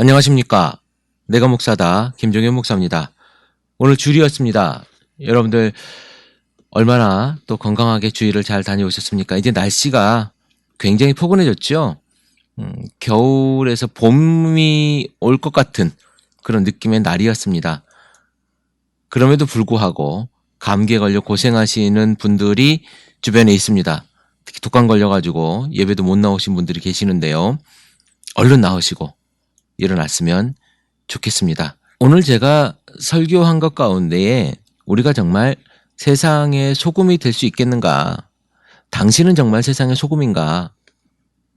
안녕하십니까. 내가 목사다. 김종현 목사입니다. 오늘 주일이었습니다. 여러분들 얼마나 또 건강하게 주일을 잘 다녀오셨습니까? 이제 날씨가 굉장히 포근해졌죠? 음, 겨울에서 봄이 올 것 같은 그런 느낌의 날이었습니다. 그럼에도 불구하고 감기에 걸려 고생하시는 분들이 주변에 있습니다. 특히 독감 걸려가지고 예배도 못 나오신 분들이 계시는데요. 얼른 나으시고 일어났으면 좋겠습니다. 오늘 제가 설교한 것 가운데에 우리가 정말 세상의 소금이 될 수 있겠는가? 당신은 정말 세상의 소금인가?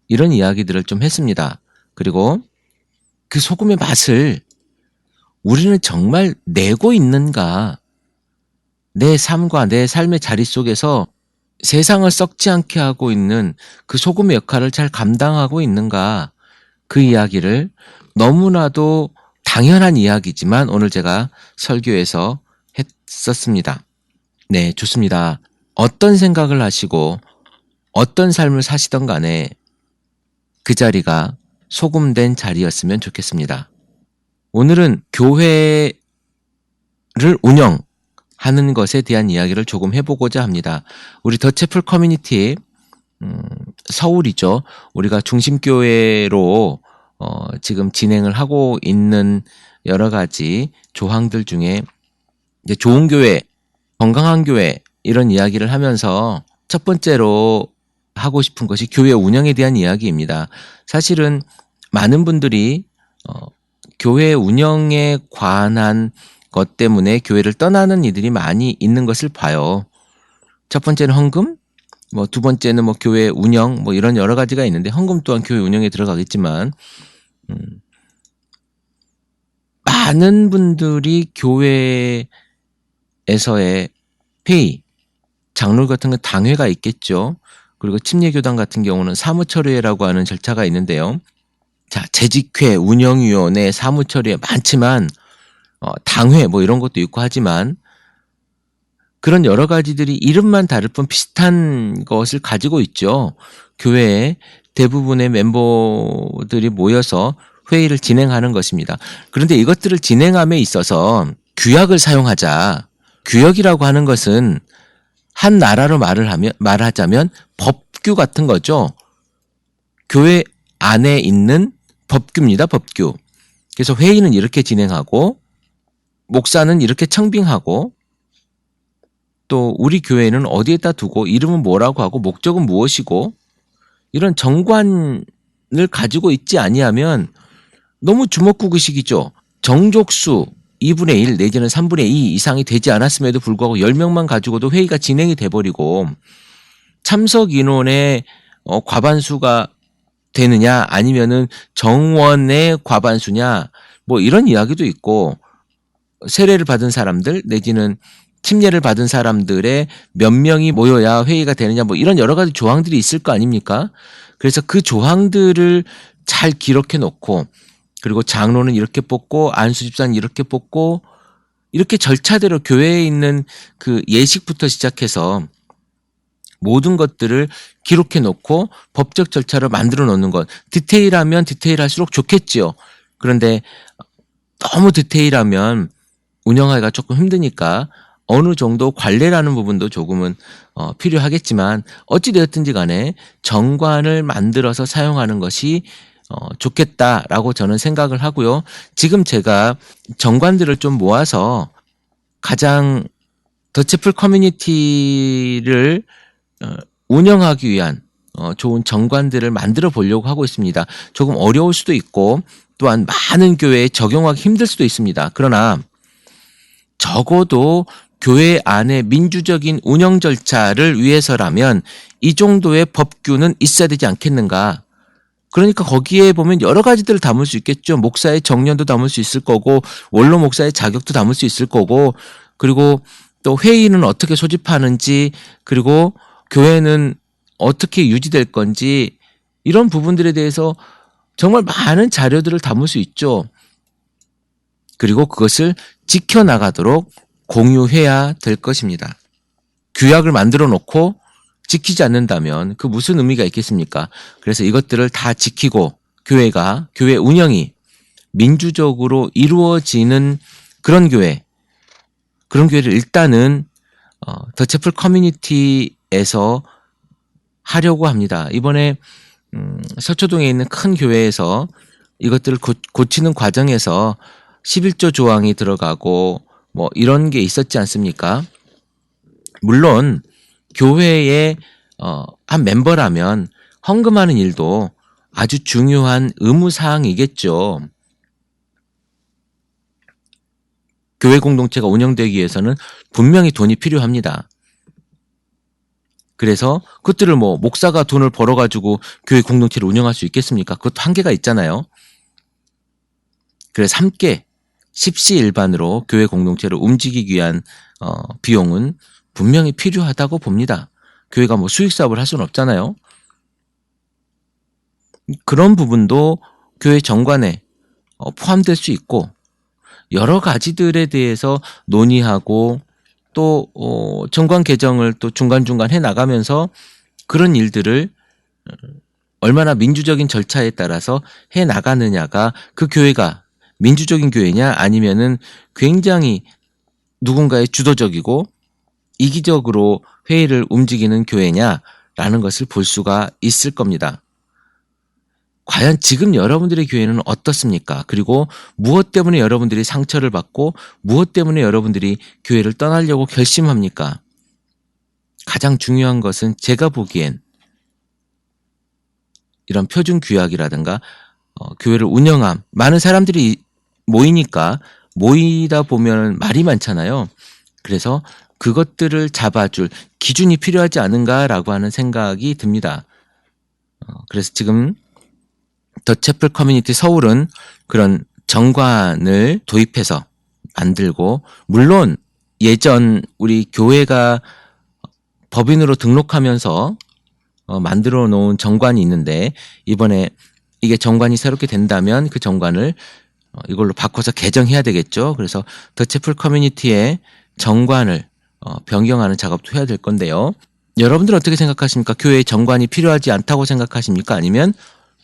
이런 이야기들을 좀 했습니다. 그리고 그 소금의 맛을 우리는 정말 내고 있는가? 내 삶과 내 삶의 자리 속에서 세상을 썩지 않게 하고 있는 그 소금의 역할을 잘 감당하고 있는가? 그 이야기를 너무나도 당연한 이야기지만 오늘 제가 설교에서 했었습니다. 네, 좋습니다. 어떤 생각을 하시고 어떤 삶을 사시던 간에 그 자리가 소금된 자리였으면 좋겠습니다. 오늘은 교회를 운영하는 것에 대한 이야기를 조금 해보고자 합니다. 우리 더체플 커뮤니티 음, 서울이죠. 우리가 중심교회로 어, 지금 진행을 하고 있는 여러 가지 조항들 중에 이제 좋은 교회, 건강한 교회 이런 이야기를 하면서 첫 번째로 하고 싶은 것이 교회 운영에 대한 이야기입니다. 사실은 많은 분들이 어, 교회 운영에 관한 것 때문에 교회를 떠나는 이들이 많이 있는 것을 봐요. 첫 번째는 헌금, 뭐 두 번째는 뭐 교회 운영, 뭐 이런 여러 가지가 있는데 헌금 또한 교회 운영에 들어가겠지만 음, 많은 분들이 교회에서의 회의, 장로 같은 건 당회가 있겠죠. 그리고 침례교단 같은 경우는 사무처리회라고 하는 절차가 있는데요. 자, 재직회, 운영위원회, 사무처리회 많지만 어, 당회 뭐 이런 것도 있고 하지만 그런 여러 가지들이 이름만 다를 뿐 비슷한 것을 가지고 있죠. 교회에 대부분의 멤버들이 모여서 회의를 진행하는 것입니다. 그런데 이것들을 진행함에 있어서 규약을 사용하자. 규약이라고 하는 것은 한 나라로 말을 하면 말하자면 법규 같은 거죠. 교회 안에 있는 법규입니다. 법규. 그래서 회의는 이렇게 진행하고 목사는 이렇게 청빙하고 또 우리 교회는 어디에다 두고 이름은 뭐라고 하고 목적은 무엇이고 이런 정관을 가지고 있지 아니하면 너무 주먹구구식이죠. 정족수 2분의 1 내지는 3분의 2 이상이 되지 않았음에도 불구하고 10명만 가지고도 회의가 진행이 돼버리고 참석 인원의 어, 과반수가 되느냐 아니면은 정원의 과반수냐 뭐 이런 이야기도 있고 세례를 받은 사람들 내지는 침례를 받은 사람들의 몇 명이 모여야 회의가 되느냐 뭐 이런 여러 가지 조항들이 있을 거 아닙니까? 그래서 그 조항들을 잘 기록해 놓고 그리고 장로는 이렇게 뽑고 안수 집사는 이렇게 뽑고 이렇게 절차대로 교회에 있는 그 예식부터 시작해서 모든 것들을 기록해 놓고 법적 절차를 만들어 놓는 것. 디테일하면 디테일할수록 좋겠지요. 그런데 너무 디테일하면 운영하기가 조금 힘드니까 어느 정도 관례라는 부분도 조금은 어, 필요하겠지만 어찌되었든지 간에 정관을 만들어서 사용하는 것이 어, 좋겠다라고 저는 생각을 하고요. 지금 제가 정관들을 좀 모아서 가장 더치플 커뮤니티를 어, 운영하기 위한 어, 좋은 정관들을 만들어 보려고 하고 있습니다. 조금 어려울 수도 있고 또한 많은 교회에 적용하기 힘들 수도 있습니다. 그러나 적어도 교회 안에 민주적인 운영 절차를 위해서라면 이 정도의 법규는 있어야 되지 않겠는가. 그러니까 거기에 보면 여러 가지들을 담을 수 있겠죠. 목사의 정년도 담을 수 있을 거고, 원로 목사의 자격도 담을 수 있을 거고, 그리고 또 회의는 어떻게 소집하는지, 그리고 교회는 어떻게 유지될 건지, 이런 부분들에 대해서 정말 많은 자료들을 담을 수 있죠. 그리고 그것을 지켜나가도록 공유해야 될 것입니다. 규약을 만들어 놓고 지키지 않는다면 그 무슨 의미가 있겠습니까? 그래서 이것들을 다 지키고 교회가 교회 운영이 민주적으로 이루어지는 그런 교회, 그런 교회를 일단은 어, 더 채플 커뮤니티에서 하려고 합니다. 이번에 음, 서초동에 있는 큰 교회에서 이것들을 고, 고치는 과정에서 11조 조항이 들어가고 뭐 이런 게 있었지 않습니까? 물론 교회의 어, 한 멤버라면 헌금하는 일도 아주 중요한 의무 사항이겠죠. 교회 공동체가 운영되기 위해서는 분명히 돈이 필요합니다. 그래서 그것들을 뭐 목사가 돈을 벌어 가지고 교회 공동체를 운영할 수 있겠습니까? 그것도 한계가 있잖아요. 그래서 함께 십시일반으로 교회 공동체를 움직이기 위한 어, 비용은 분명히 필요하다고 봅니다. 교회가 뭐 수익 사업을 할 수는 없잖아요. 그런 부분도 교회 정관에 어, 포함될 수 있고 여러 가지들에 대해서 논의하고 또 어, 정관 개정을 또 중간중간 해 나가면서 그런 일들을 어, 얼마나 민주적인 절차에 따라서 해 나가느냐가 그 교회가 민주적인 교회냐 아니면은 굉장히 누군가의 주도적이고 이기적으로 회의를 움직이는 교회냐라는 것을 볼 수가 있을 겁니다. 과연 지금 여러분들의 교회는 어떻습니까? 그리고 무엇 때문에 여러분들이 상처를 받고 무엇 때문에 여러분들이 교회를 떠나려고 결심합니까? 가장 중요한 것은 제가 보기엔 이런 표준 규약이라든가 어, 교회를 운영함 많은 사람들이 모이니까 모이다 보면 말이 많잖아요. 그래서 그것들을 잡아줄 기준이 필요하지 않은가라고 하는 생각이 듭니다. 어, 그래서 지금 더 채플 커뮤니티 서울은 그런 정관을 도입해서 만들고 물론 예전 우리 교회가 법인으로 등록하면서 어, 만들어 놓은 정관이 있는데 이번에 이게 정관이 새롭게 된다면 그 정관을 어, 이걸로 바꿔서 개정해야 되겠죠. 그래서 더 채플 커뮤니티의 정관을 어, 변경하는 작업도 해야 될 건데요. 여러분들 어떻게 생각하십니까? 교회에 정관이 필요하지 않다고 생각하십니까? 아니면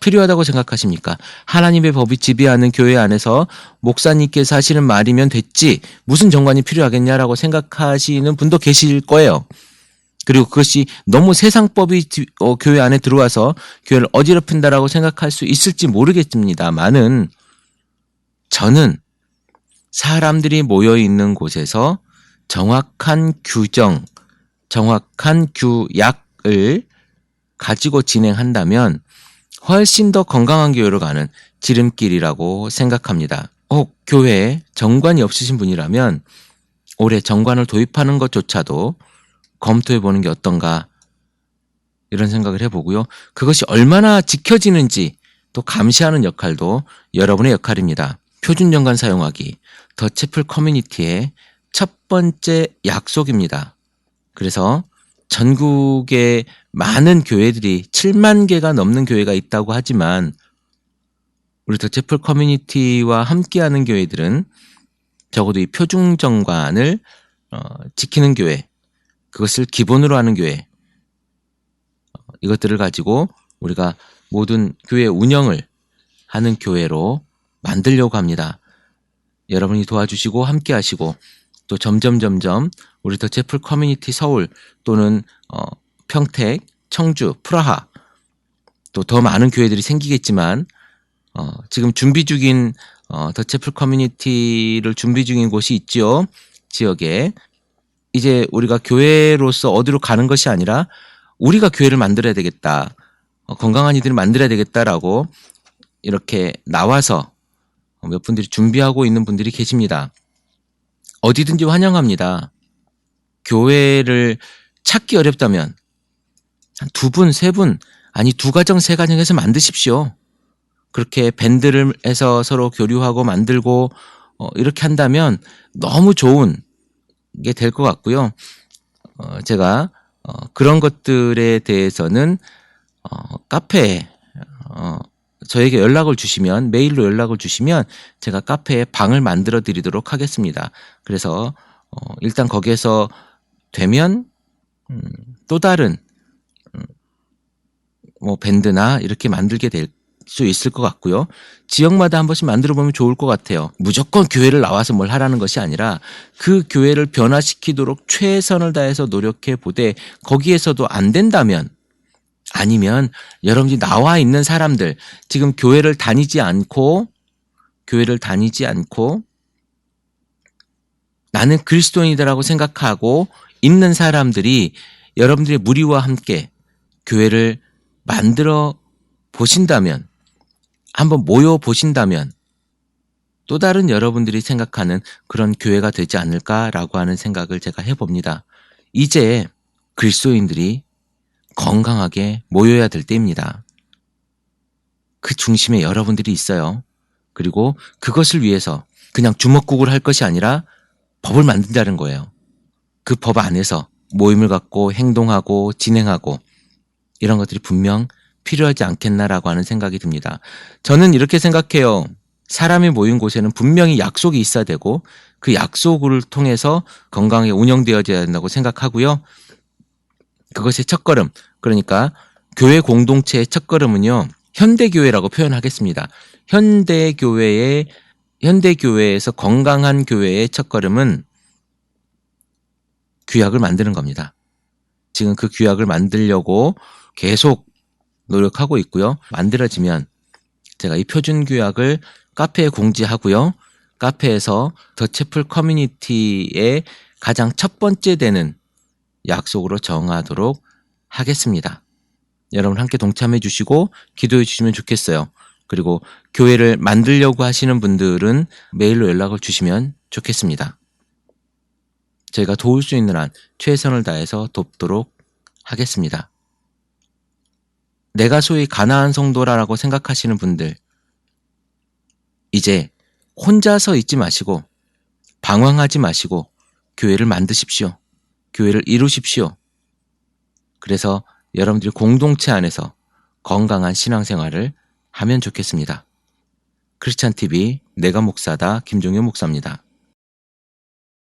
필요하다고 생각하십니까? 하나님의 법이 지배하는 교회 안에서 목사님께서 하시는 말이면 됐지 무슨 정관이 필요하겠냐라고 생각하시는 분도 계실 거예요. 그리고 그것이 너무 세상법이 어, 교회 안에 들어와서 교회를 어지럽힌다라고 생각할 수 있을지 모르겠습니다만은 저는 사람들이 모여 있는 곳에서 정확한 규정, 정확한 규약을 가지고 진행한다면 훨씬 더 건강한 교회로 가는 지름길이라고 생각합니다. 혹 교회에 정관이 없으신 분이라면 올해 정관을 도입하는 것조차도 검토해 보는 게 어떤가 이런 생각을 해보고요. 그것이 얼마나 지켜지는지 또 감시하는 역할도 여러분의 역할입니다. 표준 정관 사용하기 더 채플 커뮤니티의 첫 번째 약속입니다. 그래서 전국의 많은 교회들이 7만 개가 넘는 교회가 있다고 하지만 우리 더채플 커뮤니티와 함께하는 교회들은 적어도 이 표준 정관을 어, 지키는 교회, 그것을 기본으로 하는 교회, 어, 이것들을 가지고 우리가 모든 교회 운영을 하는 교회로 만들려고 합니다. 여러분이 도와주시고 함께 하시고 또 점점 점점 우리 더 채플 커뮤니티 서울 또는 어, 평택, 청주, 프라하 또 더 많은 교회들이 생기겠지만 어, 지금 준비 중인 어, 더 채플 커뮤니티를 준비 중인 곳이 있죠? 지역에. 이제 우리가 교회로서 어디로 가는 것이 아니라 우리가 교회를 만들어야 되겠다. 어, 건강한 이들을 만들어야 되겠다라고 이렇게 나와서 몇 분들이 준비하고 있는 분들이 계십니다. 어디든지 환영합니다. 교회를 찾기 어렵다면 한두 분, 세 분, 아니 두 가정, 세 가정에서 만드십시오. 그렇게 밴드를 해서 서로 교류하고 만들고 어, 이렇게 한다면 너무 좋은 게 될 것 같고요. 어, 제가 어, 그런 것들에 대해서는 어, 카페에 어, 저에게 연락을 주시면 메일로 연락을 주시면 제가 카페에 방을 만들어 드리도록 하겠습니다. 그래서 어, 일단 거기에서 되면 음, 또 다른 음, 뭐 밴드나 이렇게 만들게 될 수 있을 것 같고요. 지역마다 한 번씩 만들어 보면 좋을 것 같아요. 무조건 교회를 나와서 뭘 하라는 것이 아니라 그 교회를 변화시키도록 최선을 다해서 노력해 보되 거기에서도 안 된다면 아니면 여러분들이 나와 있는 사람들 지금 교회를 다니지 않고 교회를 다니지 않고 나는 그리스도인이다라고 생각하고 있는 사람들이 여러분들의 무리와 함께 교회를 만들어 보신다면 한번 모여 보신다면 또 다른 여러분들이 생각하는 그런 교회가 되지 않을까라고 하는 생각을 제가 해봅니다. 이제 그리스도인들이 건강하게 모여야 될 때입니다. 그 중심에 여러분들이 있어요. 그리고 그것을 위해서 그냥 주먹국을 할 것이 아니라 법을 만든다는 거예요. 그 법 안에서 모임을 갖고 행동하고 진행하고 이런 것들이 분명 필요하지 않겠나라고 하는 생각이 듭니다. 저는 이렇게 생각해요. 사람이 모인 곳에는 분명히 약속이 있어야 되고 그 약속을 통해서 건강하게 운영되어져야 된다고 생각하고요. 그것의 첫걸음, 그러니까 교회 공동체의 첫걸음은요, 현대교회라고 표현하겠습니다. 현대교회의, 현대교회에서 건강한 교회의 첫걸음은 규약을 만드는 겁니다. 지금 그 규약을 만들려고 계속 노력하고 있고요. 만들어지면 제가 이 표준 규약을 카페에 공지하고요. 카페에서 더 채플 커뮤니티의 가장 첫 번째 되는 약속으로 정하도록 하겠습니다. 여러분 함께 동참해 주시고 기도해 주시면 좋겠어요. 그리고 교회를 만들려고 하시는 분들은 메일로 연락을 주시면 좋겠습니다. 저희가 도울 수 있는 한 최선을 다해서 돕도록 하겠습니다. 내가 소위 가나안 성도라고 생각하시는 분들, 이제 혼자서 있지 마시고 방황하지 마시고 교회를 만드십시오. 교회를 이루십시오. 그래서 여러분들이 공동체 안에서 건강한 신앙생활을 하면 좋겠습니다. 크리스찬 TV 내가 목사다 김종현 목사입니다.